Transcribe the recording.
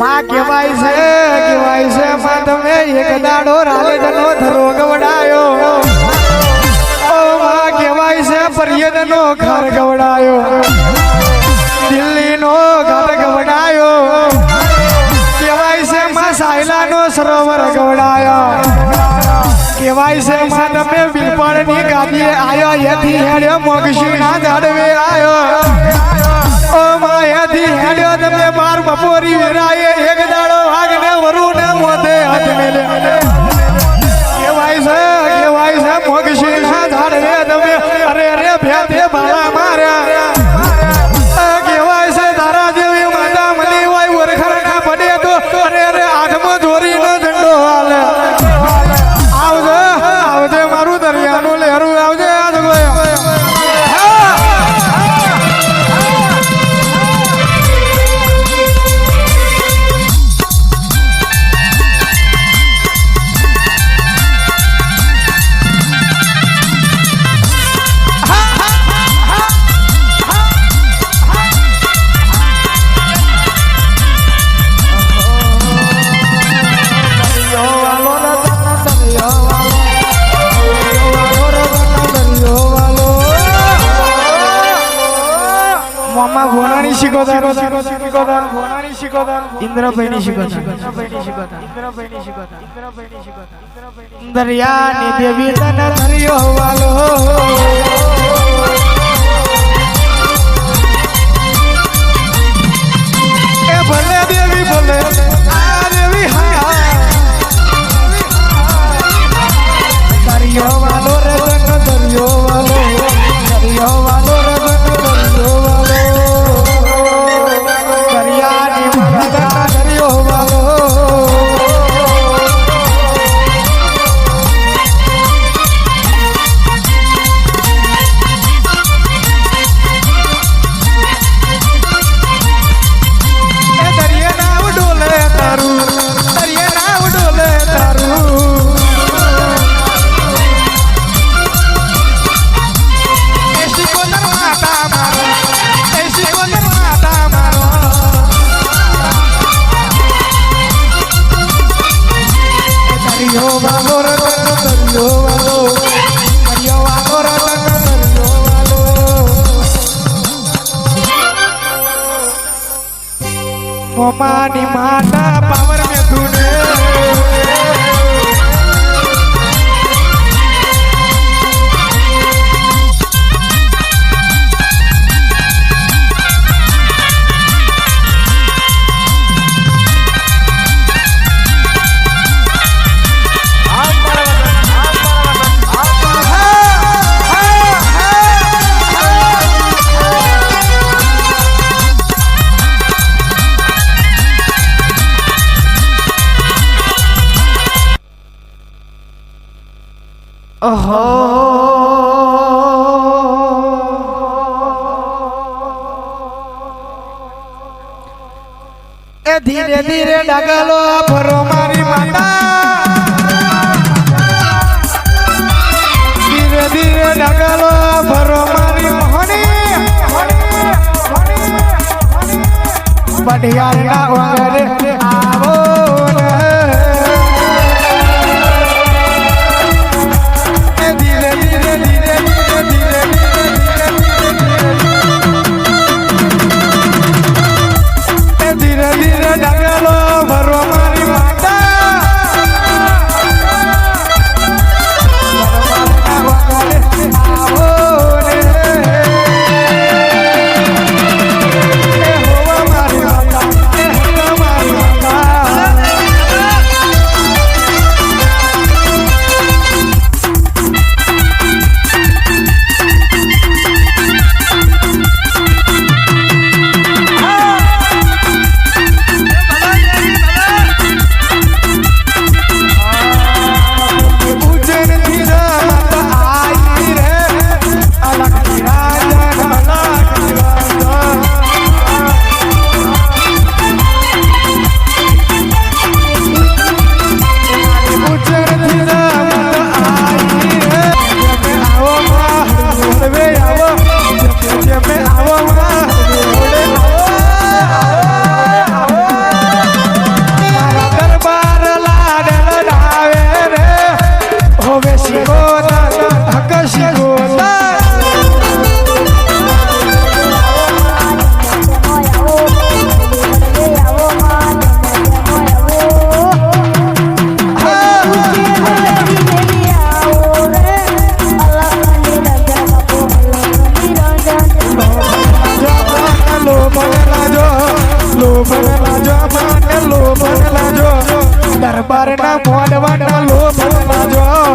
માં કહેવાય છે કહેવાય છે, માં કહેવાય છે પર્યટનો ઘર ગવડાયો દિલ્હીનો ઘર ગવડાયો કહેવાય છે, માં સાયલાનો સરોવર ગવડાયો કહેવાય છે, માં આયો હેડ્યો હેડ્યો ના ઝાડવે આયો. ઓ માયાથી હેડ્યો તમે બાર બપોરી વેરાએ એક દાડો વાગને વરુને મોતે હાથ મેલે કેવાય છે? મામા ભોનાની શીખોદાર શીખોદાર ભોનાની શીખોદાર ઇન્દ્રભાઈની શીખોદાર દરિયાની દેવી તને ધર્યો વાલો. દરિયો વાલો રતન દરિયો વાલો દરિયો વાલો રતન દરિયો માતા પાવર એ ધીરે ધીરે ડગલો ભરો મારી માતા. ધીરે ધીરે ડગલો ભરો મારી મોહની. આવો Adore